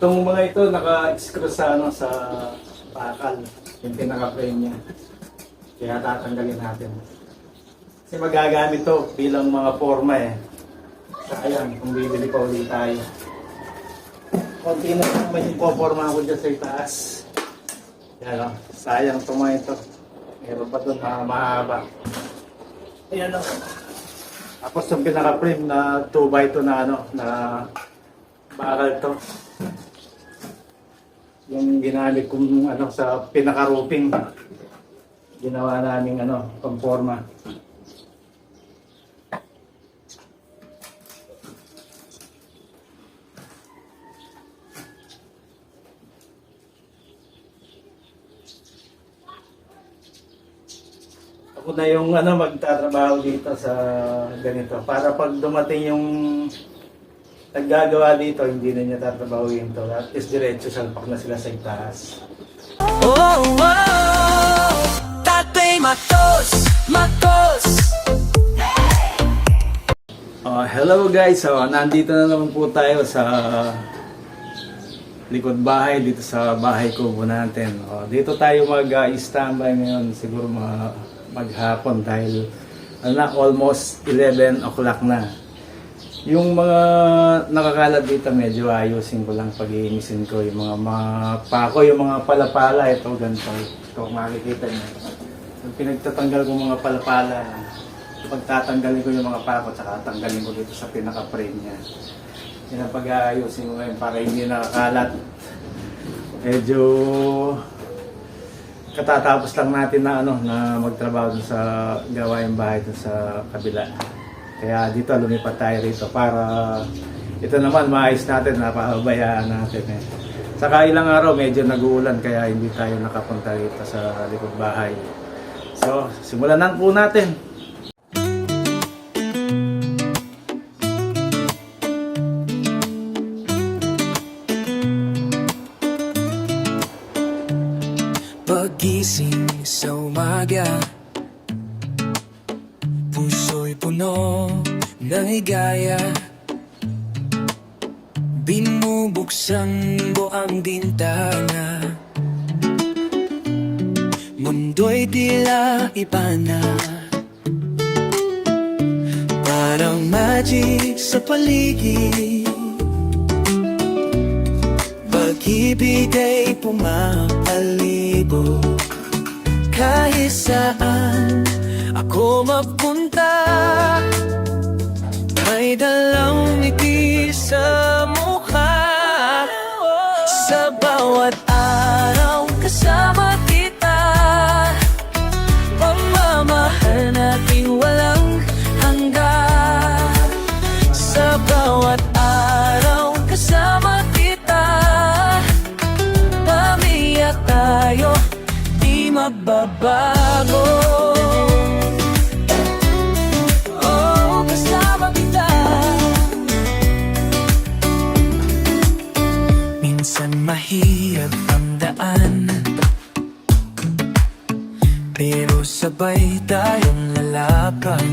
Itong mga ito naka-screw sa ano sa bakal, yung pinaka-frame niya. Kaya tatanggalin natin. Kasi magagamit to bilang mga forma eh. Sayang kung bibili pa ulit tayo. Konti na naman yung poporma ko dyan sa itaas. Yan o, sayang ito mga ito. Meron pa doon mga mahaba. Ayan o. Tapos yung pinaka-frame na 2x2 na ano, na bakal to. Yung ginamit kong ano sa pinaka-roofing. Ginawa namin ano, conforma. Ako na yung ano magtatrabaho dito sa ganito para pag dumating yung naggagawa dito, hindi na niya tatrabahuin to. At least diretso salpak na sila sa itaas. Oh, oh, Tatay Matos, Matos Uh, hello guys, so, nandito na naman po tayo sa likod bahay, dito sa bahay kubo natin. Uh, dito tayo mag-standby ngayon, siguro mga maghapon dahil ano na, almost 11 o'clock na. Yung mga nakakalat dito, medyo ayusin ko lang pag-iinisin ko. Yung mga, mga pako, yung mga palapala, ito ganito. Ito, makikita niyo. Yung pinagtatanggal ko mga palapala, pagtatanggalin ko yung mga pako, tsaka tanggalin ko dito sa pinaka-frame niya. Yan ang pag-aayusin ko ngayon para hindi nakakalat. Medyo katatapos lang natin na ano na magtrabaho sa gawain bahay dun sa kabila. Kaya dito lumipat tayo rito para ito naman maayos natin, napahabayaan natin eh. Saka ilang araw medyo nag-uulan kaya hindi tayo nakapunta rito sa likod bahay. So, simulan na po natin. Pagising sa umaga Puso'y puno ng higaya. Binubuksan mo ang bintana. Mundo'y tila iba na Parang magic sa paligid. Pag-ibig ay pumapalibot Kahit saan ako mapunta. May dalang ngiti sa mukha. Sa bawat araw kasama kita. Pagmamahal natin walang hanggan. Sa bawat araw kasama kita. Pamiyak tayo, di magbabago mahirap ang daan. Pero sabay tayong lalaban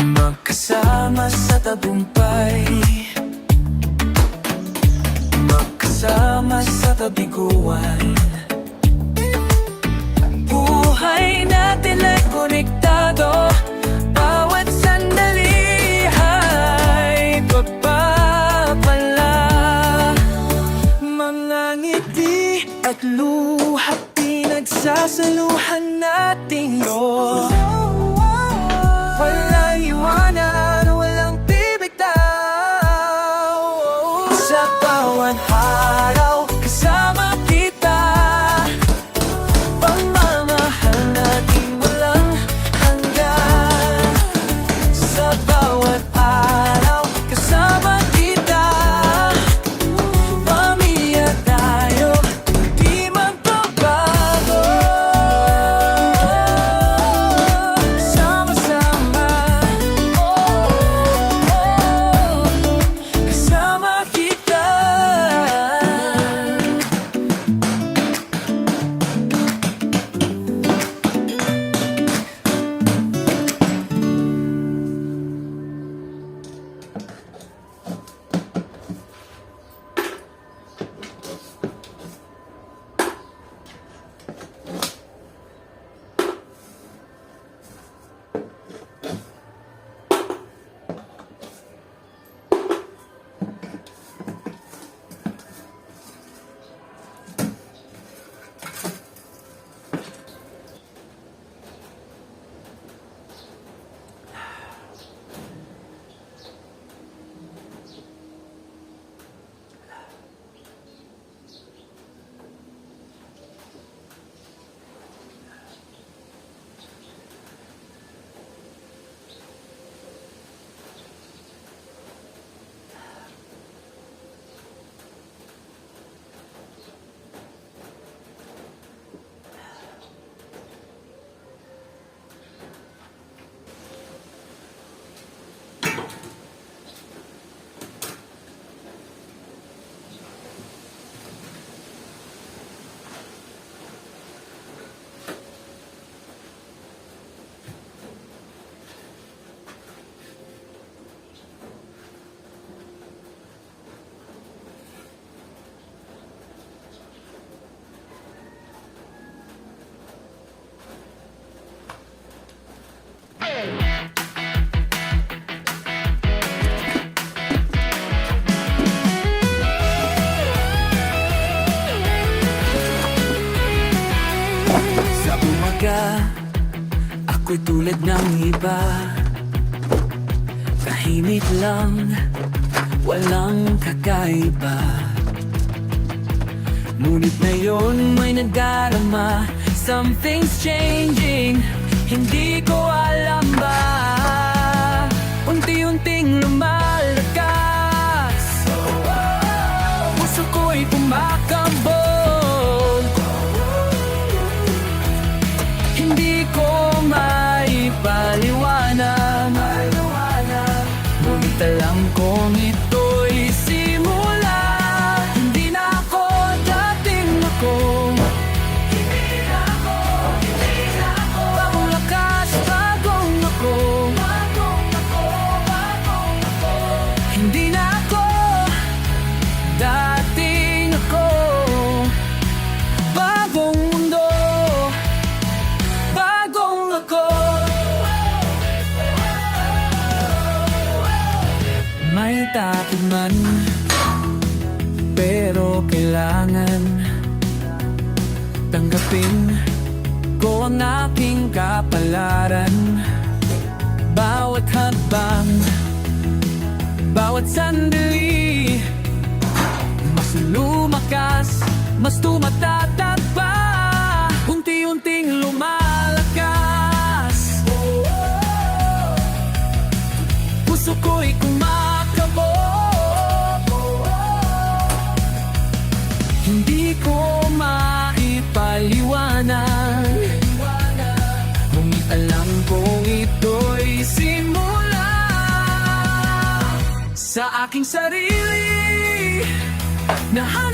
Magkasama sa tagumpay. Magkasama sa tabiguan. Buhay natin ay konektado Pinagsasaluhan natin yun Walang iwanan, walang bibitaw Sa bawat araw, Tulad ng iba. Tahimik lang Walang kakaiba. Ngunit ngayon may nagdarama. Something's changing Ngunit alam kong Tanggapin ko ang kapalaran. Bawat hadbang Bawat sandali Mas lumakas Mas tumatatak aking sarili. Nahanap ko